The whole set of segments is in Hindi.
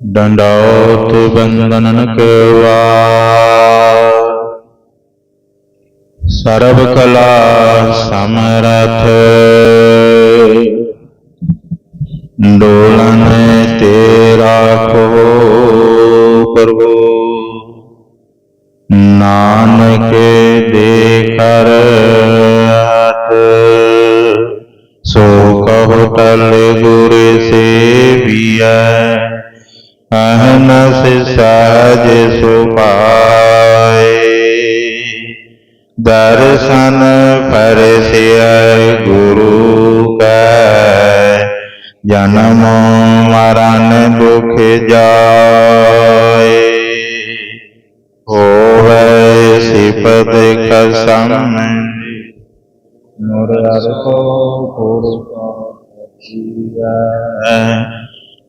ਡੰਡੌਤ ਬੰਦਨਨ ਕਵਾ ਸਰਬ ਕਲਾ ਸਮਰਥ ਡੋਲਨ ਤੇਰਾ ਕੋ ਪ੍ਰਭੂ ਨਾਨਕ ਦੇਖਰ ਹੱਥ ਸੋ ਕਹੋ ਟਲ ਗੁਰ ਸੇਵੀਐ अहन सहज सुपाए दर्शन पर गुरु कै जन्म मरण दुख जाए। होवे सिपत कसम। मुरर को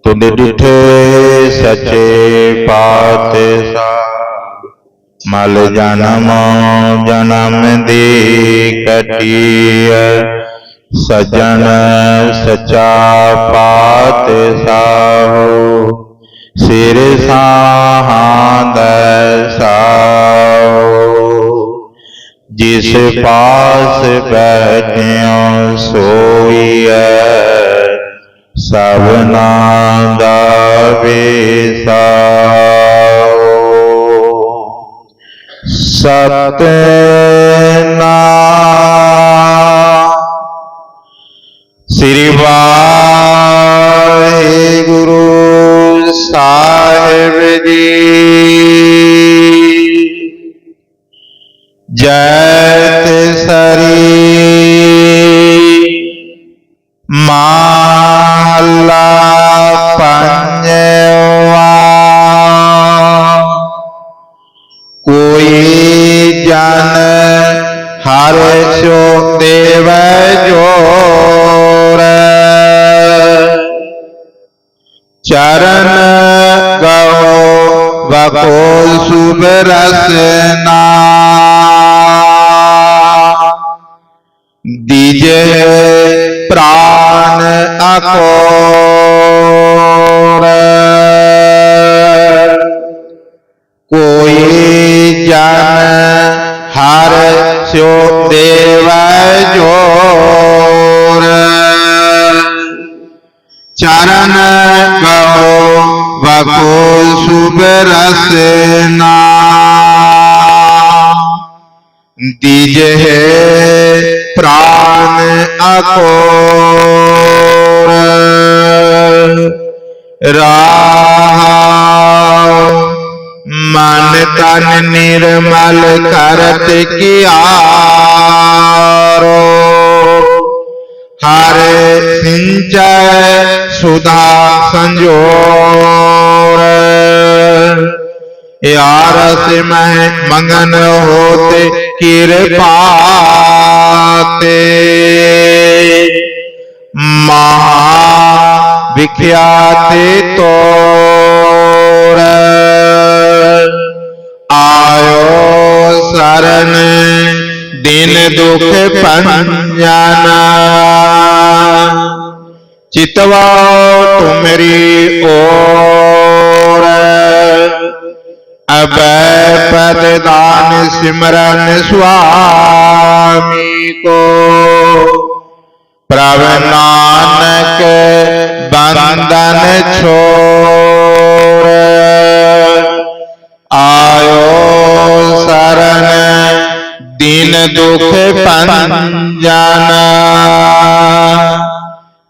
तुम डिठे सचे पाते मल जन्म जन्म दी कटिय सजन सचा पाते साहो सिर साहाद साहो जिस पास बैठ सोई है। सवनादावेशाओ सतना श्री वाहे गुरु साहेब जी जय सरी मा चरण गौ बकोल शुभ रसना। दीजे प्राण अको कोई जन हर स्यो देव जो चरण गौ को सुबरसना दीजे प्राण अको रा मन तन निर्मल करत किया हरे सिंचय सुधा संजो आरस में मंगन होते कृपाते महाविख्याते तो आयो शरण दिन दुख पंजना। चितवा सिमरन स्वामी को। प्रभ नानक बंदन छो आयो शरण, दिन दुख पंजन।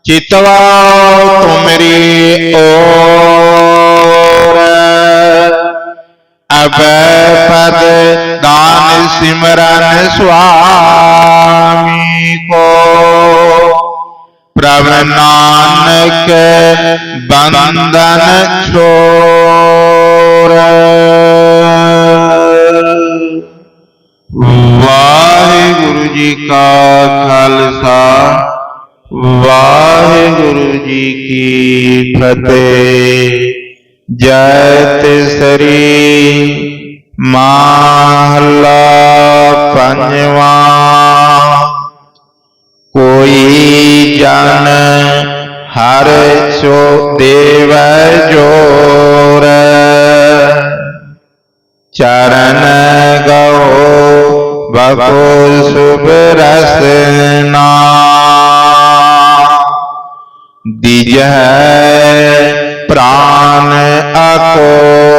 चितवा तुमरी ओ अब सिमरन स्वामी को। प्रभ नानक बंधन छो वाहे गुरु जी का खालसा वाहे गुरु जी की फतेह। जय श्री माला कोई जन हर सो देव ज़ोर। चरण गौ बको शुभ रसना दिज प्राण अको